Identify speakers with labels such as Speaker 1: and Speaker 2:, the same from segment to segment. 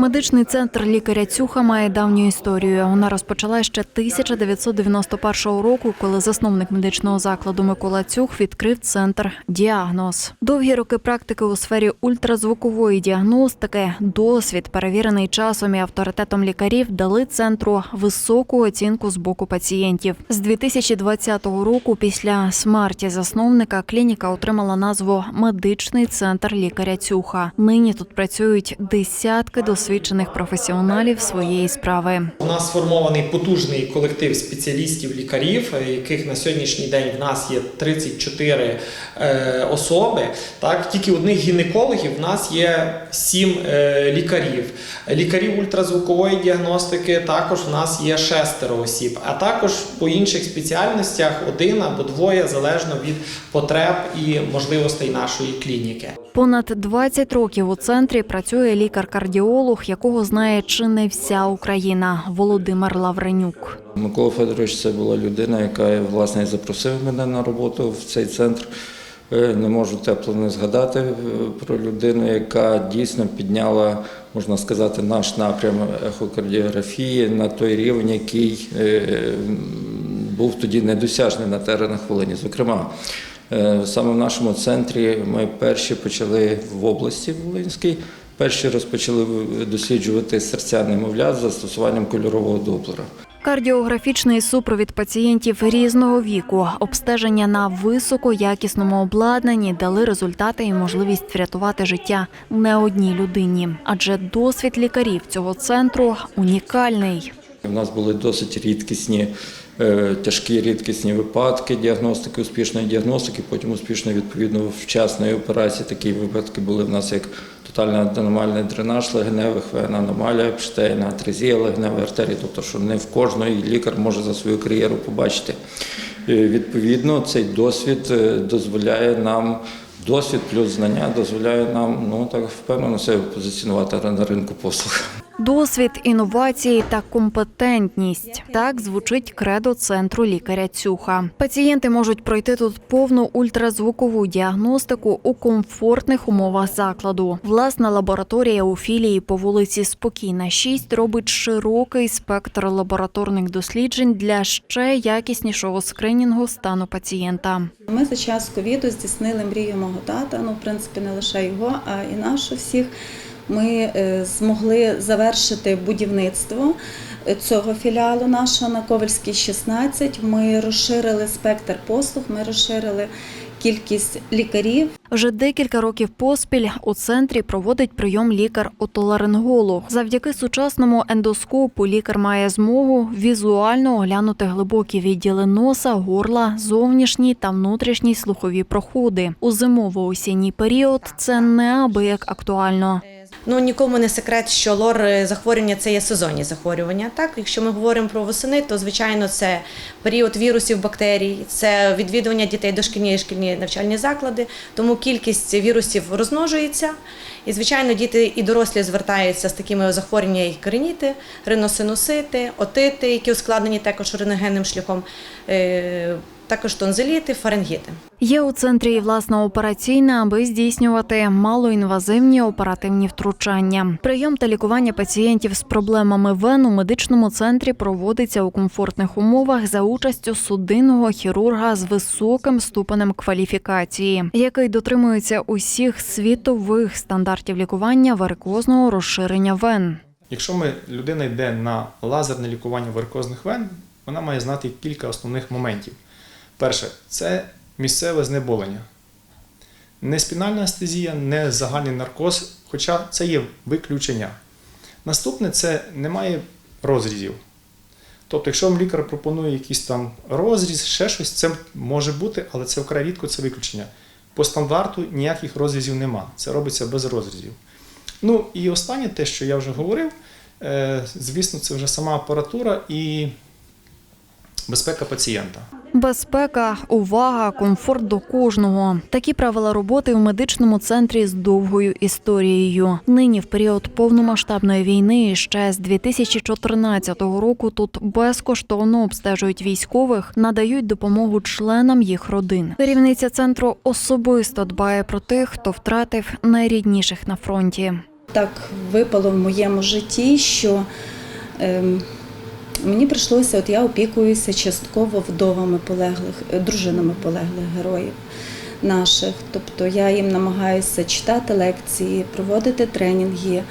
Speaker 1: Медичний центр лікаря Цюха має давню історію. Вона розпочала ще 1991 року, коли засновник медичного закладу Микола Цюх відкрив центр Діагноз. Довгі роки практики у сфері ультразвукової діагностики, досвід, перевірений часом і авторитетом лікарів, дали центру високу оцінку з боку пацієнтів. З 2020 року, після смерті засновника, клініка отримала назву Медичний центр лікаря Цюха. Нині тут працюють десятки досвідчених професіоналів своєї справи.
Speaker 2: У нас сформований потужний колектив спеціалістів, лікарів, е, яких на сьогоднішній день в нас є 34 е, особи. Так, тільки одних гінекологів в нас є 7 е, лікарів. Лікарів ультразвукової діагностики також в нас є шестеро осіб, а також по інших спеціальностях один або двоє залежно від потреб і можливостей нашої клініки.
Speaker 1: Понад 20 років у центрі працює лікар-кардіолог, якого знає чи не вся Україна Володимир Лавренюк.
Speaker 3: Микола Федорович це була людина, яка власне запросив мене на роботу в цей центр. Е, Не можу тепло не згадати е, про людину, яка дійсно підняла, можна сказати, наш напрям ехокардіографії на той рівень, який е, був тоді недосяжний на теренах Волині. Зокрема, саме в нашому центрі ми перші почали в області Волинській, перші розпочали досліджувати серця немовлят з застосуванням кольорового доплера.
Speaker 1: Кардіографічний супровід пацієнтів різного віку, обстеження на високоякісному обладнанні дали результати і можливість врятувати життя не одній людині, адже досвід лікарів цього центру унікальний.
Speaker 3: У нас були досить рідкісні, тяжкі рідкісні випадки діагностики, успішної діагностики, потім успішної відповідно вчасної операції. Такі випадки були в нас як тотальний аномальний дренаж легеневих вен, аномалія Епштейна, атрезія легеневої артерії, тобто що не в кожної лікар може за свою кар'єру побачити. Е, Відповідно, цей досвід е, дозволяє нам. Досвід плюс знання дозволяє нам ну так впевнено себе позиціонувати на ринку послуг.
Speaker 1: Досвід, інновації та компетентність так звучить кредо центру лікаря Цюха. Пацієнти можуть пройти тут повну ультразвукову діагностику у комфортних умовах закладу. Власна лабораторія у філії по вулиці Спокійна 6 робить широкий спектр лабораторних досліджень для ще якіснішого скринінгу стану пацієнта.
Speaker 4: Ми за час ковіду здійснили мрію мого тата. Ну, в принципі, не лише його, а і нашу всіх. Ми е, змогли завершити будівництво е, цього філіалу нашого на Ковальській 16. Ми розширили спектр послуг, ми розширили кількість лікарів.
Speaker 1: Вже декілька років поспіль у центрі проводить прийом лікар-отоларинголог. Завдяки сучасному ендоскопу лікар має змогу візуально оглянути глибокі відділи носа, горла, зовнішні та внутрішні слухові проходи. У зимово-осінній період це неабияк актуально.
Speaker 5: Ну нікому не секрет, що лор е, захворювання це є сезонні захворювання. Так, якщо ми говоримо про восени, то звичайно це період вірусів, бактерій, це відвідування дітей дошкільні і шкільні навчальні заклади. Тому кількість вірусів розмножується. І, звичайно, діти і дорослі звертаються з такими захворюваннями, як реніти, риносинусити, отити, які ускладнені також реногенним шляхом, е, також тонзиліти, фарингіти.
Speaker 1: Є у центрі і власна операційна, аби здійснювати малоінвазивні оперативні втручання. Прийом та лікування пацієнтів з проблемами вен у медичному центрі проводиться у комфортних умовах за участю судинного хірурга з високим ступенем кваліфікації, який дотримується усіх світових стандартів лікування варикозного розширення вен.
Speaker 6: Якщо ми, людина йде на лазерне лікування варикозних вен, вона має знати кілька основних моментів. Перше, це місцеве знеболення. Не спінальна анестезія, не загальний наркоз, хоча це є виключення. Наступне це немає розрізів. Тобто, якщо вам лікар пропонує якийсь там розріз, ще щось, це може бути, але це вкрай рідко це виключення. По стандарту ніяких розрізів нема. Це робиться без розрізів. Ну і останнє, те, що я вже говорив, е, звісно, це вже сама апаратура і безпека пацієнта.
Speaker 1: Безпека, увага, комфорт до кожного. Такі правила роботи у медичному центрі з довгою історією. Нині в період повномасштабної війни ще з 2014 року тут безкоштовно обстежують військових, надають допомогу членам їх родин. Керівниця центру особисто дбає про тих, хто втратив найрідніших на фронті.
Speaker 4: Так випало в моєму житті, що ем, мені прийшлося, от я опікуюся частково вдовами полеглих, е, дружинами полеглих героїв наших. Тобто я їм намагаюся читати лекції, проводити тренінги,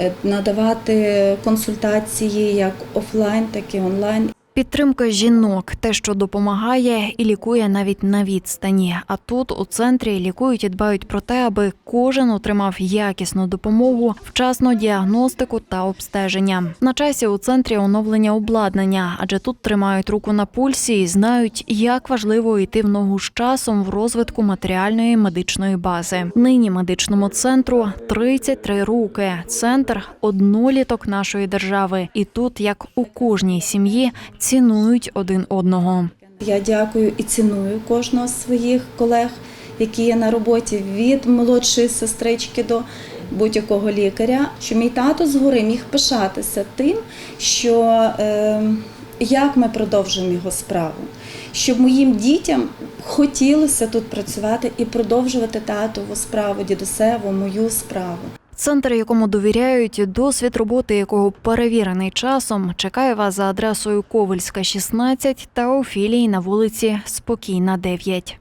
Speaker 4: е, надавати консультації як офлайн, так і онлайн.
Speaker 1: Підтримка жінок те, що допомагає і лікує навіть на відстані. А тут у центрі лікують і дбають про те, аби кожен отримав якісну допомогу, вчасну діагностику та обстеження. На часі у центрі оновлення обладнання, адже тут тримають руку на пульсі і знають, як важливо йти в ногу з часом в розвитку матеріальної медичної бази. Нині медичному центру 33 роки. Центр одноліток нашої держави, і тут, як у кожній сім'ї, цінують один одного.
Speaker 4: Я дякую і ціную кожного з своїх колег, які є на роботі від молодшої сестрички до будь-якого лікаря. Що мій тато згори міг пишатися тим, що е, як ми продовжуємо його справу, щоб моїм дітям хотілося тут працювати і продовжувати татову справу, дідусеву, мою справу.
Speaker 1: Центр, якому довіряють, досвід роботи якого перевірений часом, чекає вас за адресою Ковальська, 16 та у філії на вулиці Спокійна, 9.